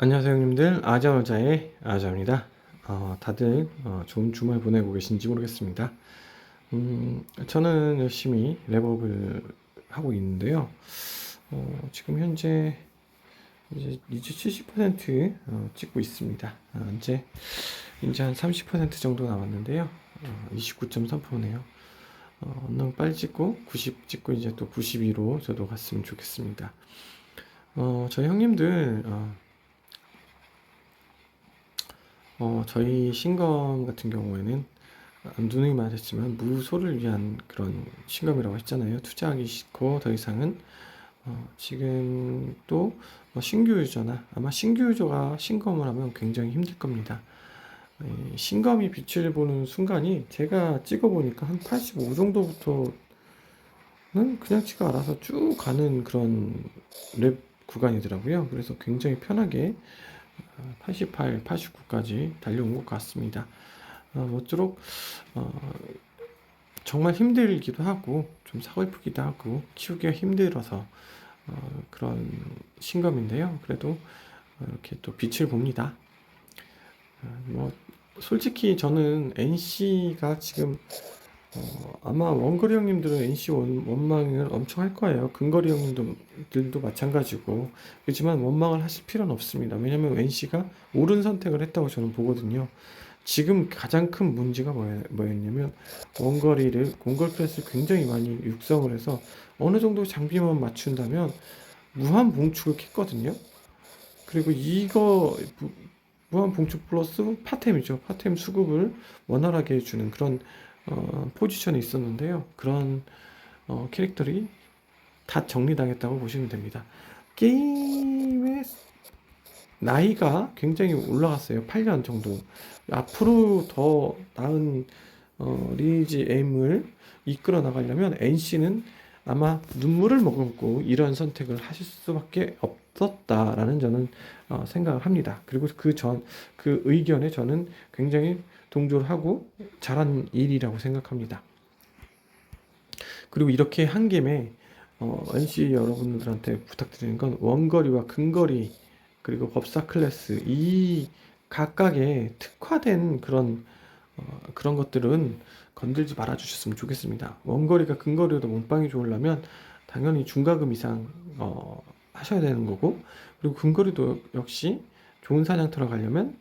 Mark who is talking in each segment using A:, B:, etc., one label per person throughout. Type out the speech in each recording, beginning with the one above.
A: 안녕하세요 형님들. 아자월자의 아자입니다. 어, 다들 어, 좋은 주말 보내고 계신지 모르겠습니다. 음, 저는 열심히 랩업을 하고 있는데요. 어, 지금 현재 이제, 이제 70% 어, 찍고 있습니다. 아, 이제 이제 한 30% 정도 남았는데요. 어, 29.3%네요. 어, 얼른 빨리 찍고 90 찍고 이제 또 92로 저도 갔으면 좋겠습니다. 어, 저희 형님들 어, 어, 저희 신검 같은 경우에는 아, 누누이 말했지만 무소를 위한 그런 신검이라고 했잖아요. 투자하기 싫고 더 이상은 어, 지금 또 뭐 신규 유저나 아마 신규 유저가 신검을 하면 굉장히 힘들 겁니다. 이 신검이 빛을 보는 순간이 제가 찍어보니까 한 85 정도부터는 그냥 지가 알아서 쭉 가는 그런 랩 구간이더라고요. 그래서 굉장히 편하게 88, 89까지 달려온 것 같습니다. 어, 모쪼록 어, 정말 힘들기도 하고 좀 서글프기도 하고 키우기가 힘들어서 어, 그런 신검인데요. 그래도 어, 이렇게 또 빛을 봅니다. 어, 뭐 솔직히 저는 NC가 지금 어, 아마 원거리 형님들은 NC 원, 원망을 엄청 할 거예요. 근거리 형님들도 마찬가지고. 그렇지만 원망을 하실 필요는 없습니다. 왜냐면 NC가 옳은 선택을 했다고 저는 보거든요. 지금 가장 큰 문제가 뭐였냐면 원거리를 공걸 클래스를 굉장히 많이 육성을 해서 어느 정도 장비만 맞춘다면 무한 봉축을 캤거든요. 그리고 이거 무- 무한 봉축 플러스 파템이죠. 파템 수급을 원활하게 해주는 그런 어, 포지션이 있었는데요. 그런 어, 캐릭터들이 다 정리당했다고 보시면 됩니다. 게임의 나이가 굉장히 올라갔어요. 8년 정도. 앞으로 더 나은 어, 리니지 M을 이끌어 나가려면 NC는 아마 눈물을 머금고 이런 선택을 하실 수밖에 없었다라는 저는 어, 생각을 합니다. 그리고 그 전, 그 의견에 저는 굉장히 동조를 하고 잘한 일이라고 생각합니다. 그리고 이렇게 한 김에 어, NC 여러분들한테 부탁드리는 건 원거리와 근거리 그리고 법사 클래스 이 각각의 특화된 그런 어, 그런 것들은 건들지 말아 주셨으면 좋겠습니다. 원거리가 근거리보다 몸빵이 좋으려면 당연히 중가금 이상 어, 하셔야 되는 거고 그리고 근거리도 역시 좋은 사냥터로 가려면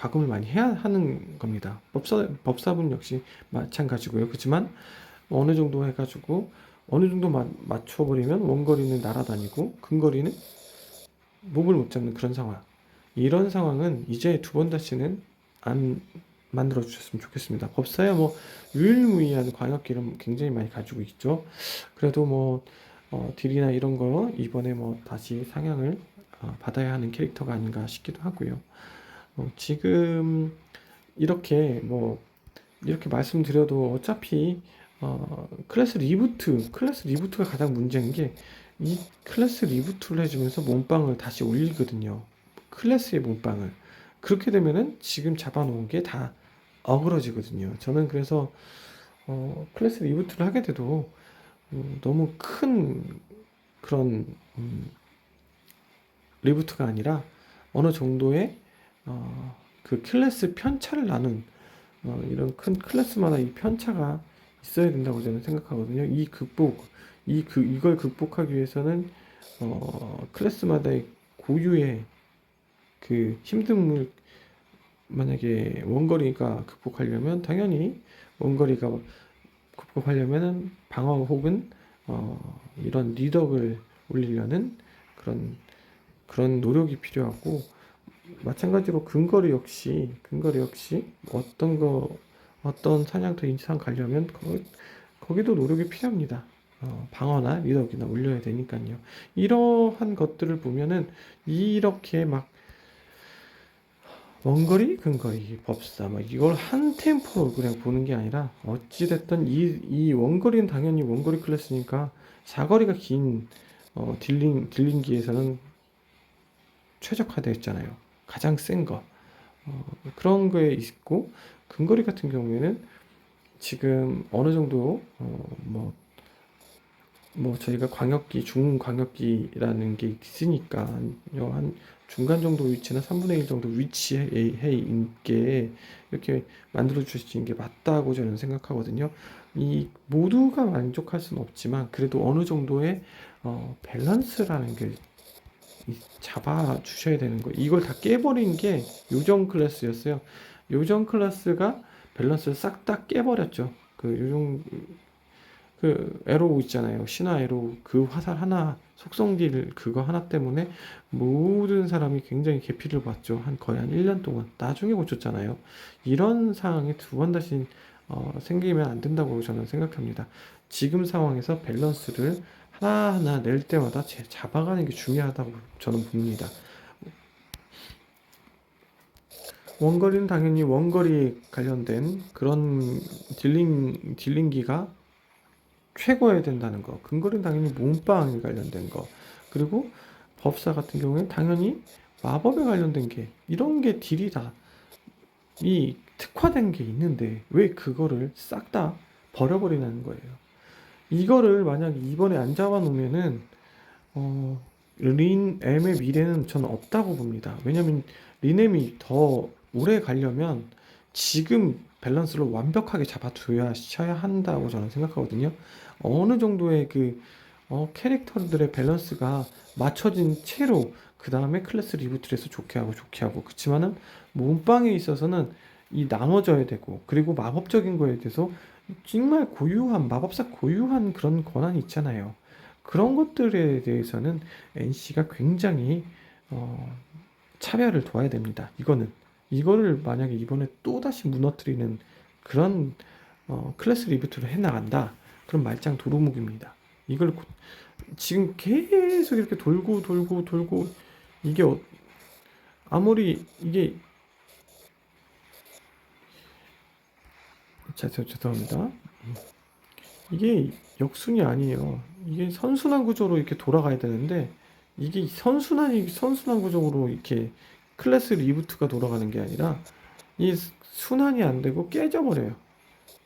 A: 과금을 많이 해야 하는 겁니다. 법사 법사분 역시 마찬가지고요. 그렇지만 어느 정도 해가지고 어느 정도 마, 맞춰버리면 원거리는 날아다니고 근거리는 목을 못 잡는 그런 상황. 이런 상황은 이제 두 번 다시는 안 만들어 주셨으면 좋겠습니다. 법사야 뭐 유일무이한 광역기를 굉장히 많이 가지고 있죠. 그래도 뭐 어, 딜이나 이런 거 이번에 뭐 다시 상향을 어, 받아야 하는 캐릭터가 아닌가 싶기도 하고요. 어, 지금 이렇게 뭐 이렇게 말씀드려도 어차피 어, 클래스 리부트, 클래스 리부트가 가장 문제인 게 이 클래스 리부트를 해주면서 몸빵을 다시 올리거든요. 클래스의 몸빵을. 그렇게 되면은 지금 잡아놓은 게 다 어그러지거든요. 저는 그래서 어, 클래스 리부트를 하게 돼도 음, 너무 큰 그런 음, 리부트가 아니라 어느 정도의 어, 그 클래스 편차를 나눈 어, 이런 큰 클래스마다 이 편차가 있어야 된다고 저는 생각하거든요. 이 극복, 이 그 이걸 극복하기 위해서는 어, 클래스마다의 고유의 그 힘듦을 만약에 원거리가 극복하려면 당연히 원거리가 극복하려면은 방어 혹은 어, 이런 리덕을 올리려는 그런 그런 노력이 필요하고 마찬가지로 근거리 역시 근거리 역시 어떤 거 어떤 사냥터 인상 가려면 거, 거기도 노력이 필요합니다. 어, 방어나 리덕이나 올려야 되니까요. 이러한 것들을 보면은 이렇게 막 원거리, 근거리, 법사 막 이걸 한 템포로 그냥 보는 게 아니라 어찌 됐든 이, 이 원거리는 당연히 원거리 클래스니까 사거리가 긴 어, 딜링 딜링기에서는 최적화되어 있잖아요. 가장 센 거. 어, 그런 거에 있고 근거리 같은 경우에는 지금 어느 정도 어, 뭐 뭐 저희가 광역기, 중광역기라는 게 있으니까 한 중간 정도 위치나 3분의 1 정도 위치에 해 있게 이렇게 만들어 주시는 게 맞다고 저는 생각하거든요. 이 모두가 만족할 수는 없지만 그래도 어느 정도의 어, 밸런스라는 게 이- 잡아 주셔야 되는 거예요. 이걸 다 깨버린 게 요정 클래스였어요. 요정 클래스가 밸런스를 싹 다 깨버렸죠. 그 요정 그 에로우 있잖아요. 신화 에로우 그 화살 하나 속성딜 그거 하나 때문에 모든 사람이 굉장히 개피를 봤죠. 한 거의 한 1년 동안. 나중에 고쳤잖아요. 이런 상황이 두 번 다시 어, 생기면 안 된다고 저는 생각합니다. 지금 상황에서 밸런스를 하나하나 낼 때마다 제 잡아가는 게 중요하다고 저는 봅니다. 원거리는 당연히 원거리 관련된 그런 딜링 딜링기가 최고여야 된다는 거. 근거리는 당연히 몸빵이 관련된 거. 그리고 법사 같은 경우에 당연히 마법에 관련된 게 이런 게 딜이 다 이 특화된 게 있는데 왜 그거를 싹 다 버려버리는 거예요. 이거를 만약에 이번에 안 잡아놓으면은 어, 린 M의 미래는 저는 없다고 봅니다. 왜냐면 리넴이 더 오래 가려면 지금 밸런스를 완벽하게 잡아줘야 셔야 한다고 저는 생각하거든요. 어느 정도의 그 어, 캐릭터들의 밸런스가 맞춰진 채로 그 다음에 클래스 리부트를 해서 좋게 하고 좋게 하고 그렇지만은 몸빵에 있어서는 이 나눠져야 되고 그리고 마법적인 거에 대해서 정말 고유한 마법사 고유한 그런 권한이 있잖아요. 그런 것들에 대해서는 NC가 굉장히 어, 차별을 둬야 됩니다. 이거는 이거를 만약에 이번에 또 다시 무너뜨리는 그런 어, 클래스 리부트를 해 나간다. 그럼 말짱 도루묵입니다. 이걸 고- 지금 계속 이렇게 돌고 돌고 돌고 이게 어- 아무리 이게 자, 저, 죄송합니다. 이게 역순이 아니에요. 이게 선순환 구조로 이렇게 돌아가야 되는데 이게 선순환이 선순환 구조로 이렇게 클래스 리부트가 돌아가는 게 아니라 이 순환이 안 되고 깨져버려요.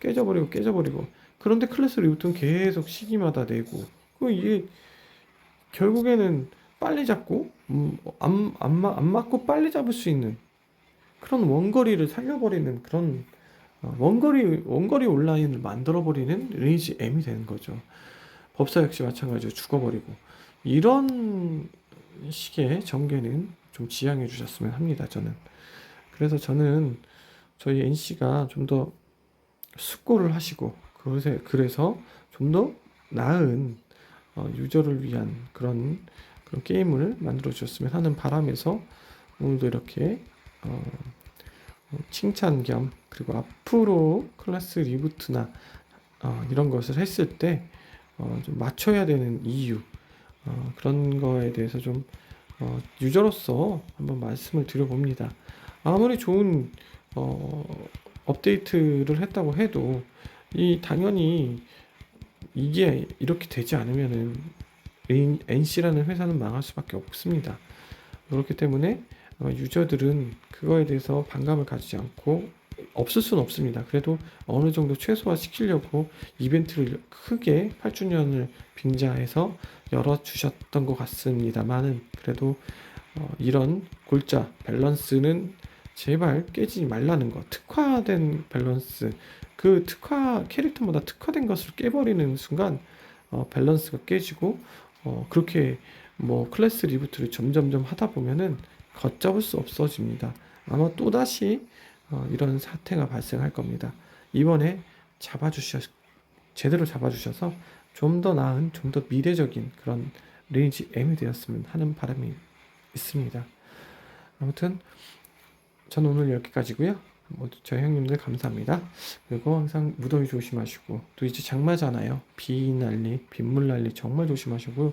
A: 깨져버리고 깨져버리고 그런데 클래스 리부트는 계속 시기마다 내고 그 이게 결국에는 빨리 잡고 음, 안, 안, 마- 안 맞고 빨리 잡을 수 있는 그런 원거리를 살려버리는 그런 어, 원거리 원거리 온라인을 만들어버리는 레이지 M이 되는 거죠. 법사 역시 마찬가지로 죽어버리고 이런 식의 전개는 좀 지양해 주셨으면 합니다. 저는 그래서 저는 저희 NC가 좀 더 숙고를 하시고 그래서 그래서 좀 더 나은 어, 유저를 위한 그런 그런 게임을 만들어 주셨으면 하는 바람에서 오늘도 이렇게 어, 어, 칭찬 겸 그리고 앞으로 클래스 리부트나 어, 이런 것을 했을 때 어, 좀 맞춰야 되는 이유 어, 그런 거에 대해서 좀 어, 유저로서 한번 말씀을 드려봅니다. 아무리 좋은 어, 업데이트를 했다고 해도 이 당연히 이게 이렇게 되지 않으면은 NC라는 회사는 망할 수밖에 없습니다. 그렇기 때문에 어, 유저들은 그거에 대해서 반감을 가지지 않고 없을 수는 없습니다. 그래도 어느 정도 최소화 시키려고 이벤트를 크게 8주년을 빙자해서 열어주셨던 것 같습니다만은 그래도 어, 이런 골자 밸런스는 제발 깨지지 말라는 거 특화된 밸런스 그 특화 캐릭터마다 특화된 것을 깨버리는 순간 어, 밸런스가 깨지고 어, 그렇게 뭐 클래스 리부트를 점점점 하다 보면은 걷잡을 수 없어집니다. 아마 또 다시 어, 이런 사태가 발생할 겁니다. 이번에 잡아주셔 제대로 잡아주셔서 좀 더 나은, 좀 더 미래적인 그런 레이지 M이 되었으면 하는 바람이 있습니다. 아무튼 저는 오늘 여기까지고요. 모두 저희 형님들 감사합니다. 그리고 항상 무더위 조심하시고 또 이제 장마잖아요. 비 난리, 빗물 난리 정말 조심하시고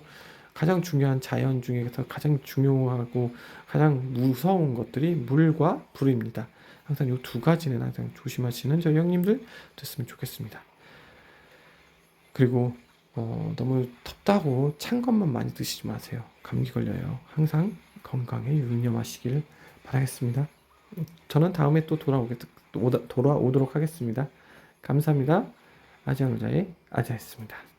A: 가장 중요한 자연 중에서 가장 중요하고 가장 무서운 것들이 물과 불입니다. 항상 이 두 가지는 항상 조심하시는 저희 형님들 됐으면 좋겠습니다. 그리고 어, 너무 덥다고 찬 것만 많이 드시지 마세요. 감기 걸려요. 항상 건강에 유념하시길 바라겠습니다. 저는 다음에 또 돌아오게 돌아오도록 하겠습니다. 감사합니다. 아지아노자의 아지아였습니다.